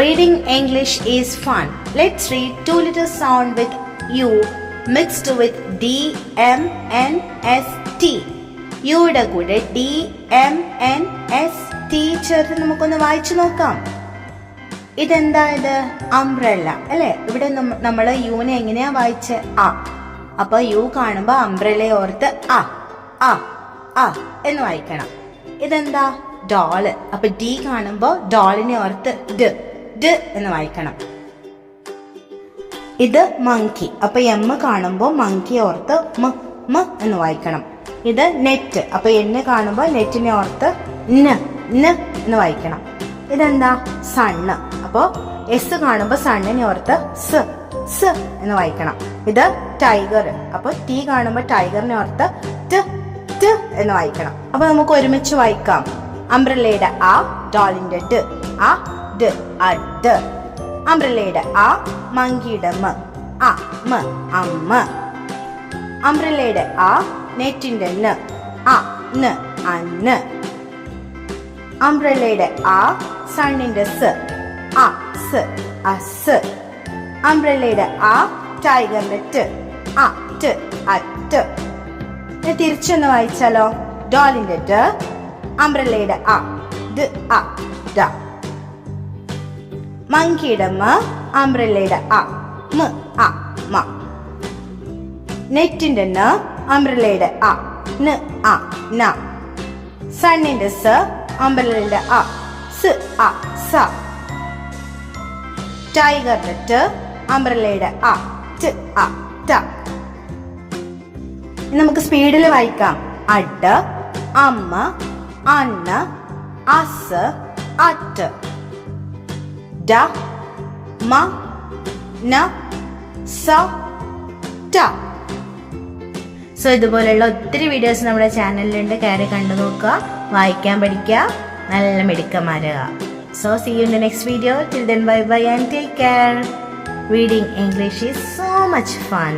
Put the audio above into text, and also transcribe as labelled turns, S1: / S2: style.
S1: Reading English is fun. Let's read two letter sound with U mixed with D, M, N, S, T. യുടെ കൂടെ D M N S T ചേർത്ത് നമുക്കൊന്ന് വായിച്ചു നോക്കാം. ഇതെന്താ ഇത്? അംബ്രല്ല അല്ലെ? ഇവിടെ നമ്മൾ യുവിനെ എങ്ങനെയാ വായിച്ച? ആ. അപ്പൊ യു കാണുമ്പോ അംബ്രല്ലയെ ഓർത്ത് ആ ആ ആ എന്ന് വായിക്കണം. ഇതെന്താ? ഡോൾ. അപ്പൊ ഡി കാണുമ്പോ ഡോളിനെ ഓർത്ത് ഡ് ഡ് എന്ന് വായിക്കണം. ഇത് മങ്കി അപ്പൊ എം കാണുമ്പോൾ മങ്കി ഓർത്ത് മ മ എന്ന് വായിക്കണം. ഇത് നെറ്റ് അപ്പൊ എന്നെ കാണുമ്പോൾ നെറ്റിനെ ഓർത്ത് ന ന എന്ന് വായിക്കണം. ഇതെന്താ? സണ്ണ് അപ്പോ എസ് കാണുമ്പോൾ സണ്ണിനെ ഓർത്ത് സ് സ് എന്ന് വായിക്കണം. ഇത് ടൈഗർ അപ്പൊ ടി കാണുമ്പോൾ ടൈഗറിനെ ഓർത്ത് ട് ട് എന്ന് വായിക്കണം. അപ്പൊ നമുക്ക് ഒരുമിച്ച് വായിക്കാം. അംബ്രല്ലയുടെ ആ ഡോളിന്റെ ട്. ആ ഡ് ആ ഡ് അംബ്രല്ലയുടെ ആ മങ്കിയുടെ മ ആ മ അമ്മ അംബ്രല്ലയുടെ ആ നെറ്റിന്റെ ന അ ന അന്ന് അംബ്രല്ലയുടെ ആ സണ്ണിന്റെ സ അ സ അസ് അംബ്രല്ലയുടെ ആ ടൈഗറിന്റെ ട് അറ്റ് ഇനി തിരിച്ചൊന്ന് വായിച്ചാലോ? ഡോളിന്റെ ട് അംബ്രല്ലയുടെ ആ ഡ് അ ഡ. മങ്കിയുടെ മ അംബ്രല്ലയുടെ അ മ അ മ. നെറ്റിന്റെ ന അംബ്രല്ലയുടെ അ ന അ ന. സണ്ണിന്റെ സ അംബ്രല്ലയുടെ അ സ അ സ. ടൈഗറിന്റെ ട അംബ്രല്ലയുടെ അ ട അ ട. നമുക്ക് സ്പീഡിൽ വായിക്കാം. അഡ് അമ്മ അണ്ണ അസ് അറ്റ്. ഡ മ ന സ ട. സോ ഇതുപോലെയുള്ള ഒത്തിരി വീഡിയോസ് നമ്മുടെ ചാനലിലുണ്ട് കയറി കണ്ടു നോക്കുക. വായിക്കാൻ പഠിക്കുക. നല്ല മിടുക്കന്മാരുക so see you in the next video till then bye bye and take care reading English is so much fun